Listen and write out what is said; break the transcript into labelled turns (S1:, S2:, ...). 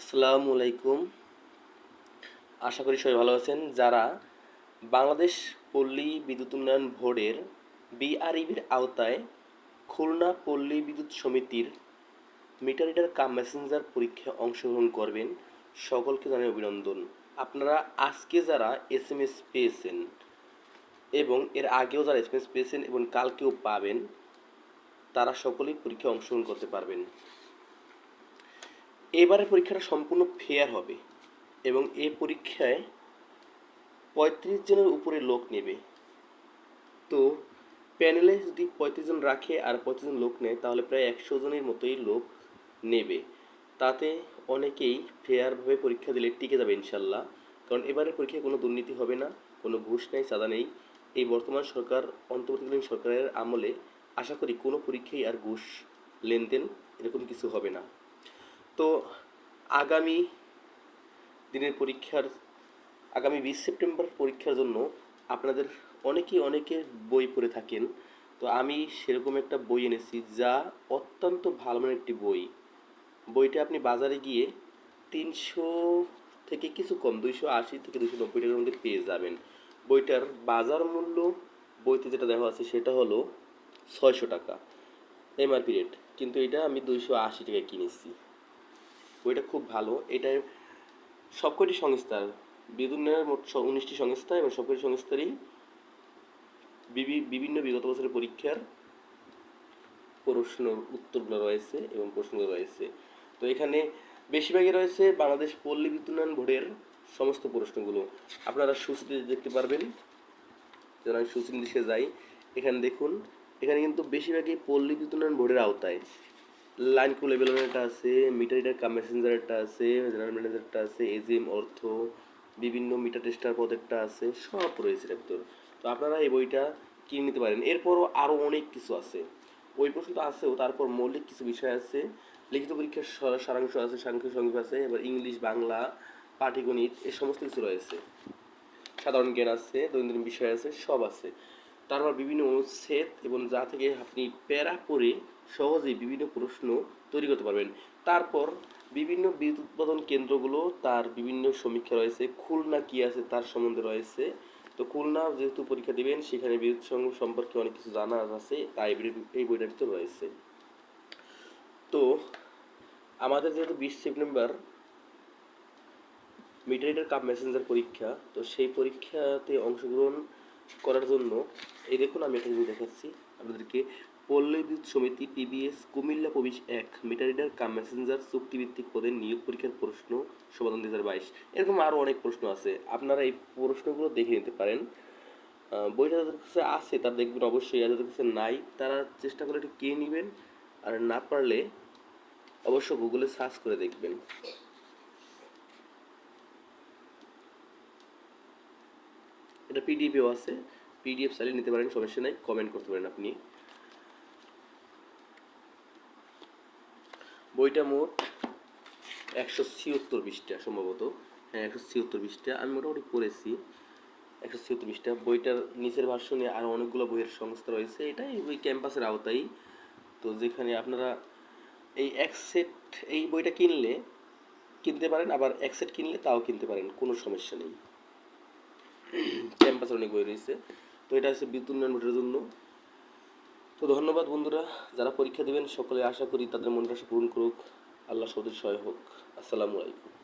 S1: আসসালামু আলাইকুম। আশা করি সবাই ভালো আছেন। যারা বাংলাদেশ পল্লী বিদ্যুৎ উন্নয়ন বোর্ডের বিআরইবির আওতায় খুলনা পল্লী বিদ্যুৎ সমিতির মিটার রিডার কাম মেসেঞ্জার পরীক্ষায় অংশগ্রহণ করবেন, সকলকে জানাই অভিনন্দন। আপনারা আজকে যারা এস এম এস পেয়েছেন এবং এর আগেও যারা এস এম এস পেয়েছেন এবং কালকেও পাবেন, তারা সকলেই পরীক্ষায় অংশগ্রহণ করতে পারবেন। এবারের পরীক্ষাটা সম্পূর্ণ ফেয়ার হবে এবং এ পরীক্ষায় পঁয়ত্রিশ জনের উপরে লোক নেবে। তো প্যানেলে যদি পঁয়ত্রিশ জন রাখে আর পঁয়ত্রিশ জন লোক নেয়, তাহলে প্রায় একশো জনের মতোই লোক নেবে। তাতে অনেকেই ফেয়ারভাবে পরীক্ষা দিলে টিকে যাবে ইনশাল্লাহ। কারণ এবারের পরীক্ষায় কোনো দুর্নীতি হবে না, কোনো ঘুষ নেই চাঁদা নেই। এই বর্তমান সরকার, অন্তর্বর্তীকালীন সরকারের আমলে আশা করি কোনো পরীক্ষায় আর ঘুষ লেনদেন এরকম কিছু হবে না। তো আগামী দিনের পরীক্ষার, আগামী বিশ সেপ্টেম্বর পরীক্ষার জন্য আপনাদের অনেকেই অনেকে বই পড়ে থাকেন। তো আমি সেরকম একটা বই এনেছি যা অত্যন্ত ভালো মানের একটি বই। বইটা আপনি বাজারে গিয়ে তিনশো থেকে কিছু কম, দুইশো আশি থেকে দুইশো নব্বই টাকার মধ্যে পেয়ে যাবেন। বইটার বাজার মূল্য বইতে যেটা দেওয়া আছে সেটা হলো ছয়শো টাকা, এমআরপি রেট। কিন্তু এটা আমি দুইশো আশি টাকায় কিনেছি। বইটা খুব ভালো। এটা সবকটি সংস্থার বিদ্যুন্নয়নের মোট উনিশটি সংস্থা এবং সবকটি সংস্থারই বিভি- বিভিন্ন বিগত বছরের পরীক্ষার প্রশ্ন উত্তরগুলো রয়েছে এবং প্রশ্নগুলো রয়েছে। তো এখানে বেশিরভাগই রয়েছে বাংলাদেশ পল্লী বিদ্যুন্নয়ন বোর্ডের সমস্ত প্রশ্নগুলো। আপনারা সূচিতে দেখতে পারবেন। যেন আমি সূচি নির্দেশে যাই, এখানে দেখুন, এখানে কিন্তু বেশিরভাগই পল্লী বিদ্যুন্নয়ন বোর্ডের আওতায়। লাইন ক্রু লেভেলের আছে মিটার রিডার কাম মেসেঞ্জারেরটা আছে জেনারেল ম্যানেজারটা আছে এজিএম অর্থ বিভিন্ন মিটার টেস্টার পদেরটা আছে, সব রয়েছে ভিতর। তো আপনারা এই বইটা কিনে নিতে পারেন। এরপরও আরও অনেক কিছু আছে। ওই প্রশ্ন তো আছেও, তারপর মৌলিক কিছু বিষয় আছে। লিখিত পরীক্ষার সারাংশ আছে সাংখ্যিক সংখ্যা আছে, এবার ইংলিশ, বাংলা, পাটিগণিত, এ সমস্ত কিছু রয়েছে। সাধারণ জ্ঞান আছে, দৈনন্দিন বিষয় আছে, সব আছে। তারপর বিভিন্ন অনুচ্ছেদ এবং যা থেকে আপনি প্যারা পড়ে সহজেই বিভিন্ন প্রশ্ন তৈরি করতে পারবেন। তারপর বিভিন্ন বিদ্যুৎ উৎপাদন কেন্দ্রগুলো, তার বিভিন্ন সমীক্ষা রয়েছে, খুলনা কি আছে তার সম্বন্ধে রয়েছে। তো খুলনা যেহেতু পরীক্ষা দিবেন, সেখানে বিদ্যুৎ সংযোগ সম্পর্কে অনেক কিছু জানার আছে, তাই এই- বইটার ভিতর রয়েছে। তো আমাদের যেহেতু বিশ সেপ্টেম্বর মিটার কাপ মেসেঞ্জার পরীক্ষা, তো সেই পরীক্ষাতে অংশগ্রহণ করার জন্য, এই দেখুন আমি জিনিস দেখাচ্ছি। আপনাদেরকে পল্লী বিদ্যুৎ সমিতি পিবিএস কুমিল্লা প্রবেশ এক মিটার রিডার কাম মেসেঞ্জার চুক্তিভিত্তিক পদে নিয়োগ পরীক্ষার প্রশ্ন, সমাধান হাজার বাইশ। এরকম আরও অনেক প্রশ্ন আছে। আপনারা এই প্রশ্নগুলো দেখে নিতে পারেন। বইটা যাদের কাছে আছে, তারা দেখবেন অবশ্যই। আর যাদের কাছে নাই, তারা চেষ্টা করে একটু কিনে নেবেন। আর না পারলে অবশ্য গুগলে সার্চ করে দেখবেন। এটা পিডিএফও আছে। পিডিএফ চালিয়ে নিতে পারেন, সমস্যা নাই কমেন্ট করতে পারেন আপনি। বইটা মোট একশো ছিয়াত্তর পৃষ্ঠা সম্ভবত। হ্যাঁ একশো ছিয়াত্তর পৃষ্ঠা। আমি মোটামুটি পড়েছি। একশো ছিয়াত্তর পৃষ্ঠা। বইটার নিচের ভার্সনে আরও অনেকগুলো বইয়ের সংস্থা রয়েছে। এটাই ওই ক্যাম্পাসের আওতায়। তো যেখানে আপনারা এই এক সেট এই বইটা কিনলে কিনতে পারেন, আবার এক সেট কিনলে তাও কিনতে পারেন, কোনো সমস্যা নেই। ক্যাম্পাসের অনেক বই রয়েছে। তো এটা হচ্ছে বিদ্যুৎ উন্নয়ন বোর্ডের জন্য। তো ধন্যবাদ বন্ধুরা, যারা পরীক্ষা দেবেন, সকলে আশা করি তাদের মনটা পূরণ করুক। আল্লাহ সৌদের সহায় হোক। আসসালামু আলাইকুম।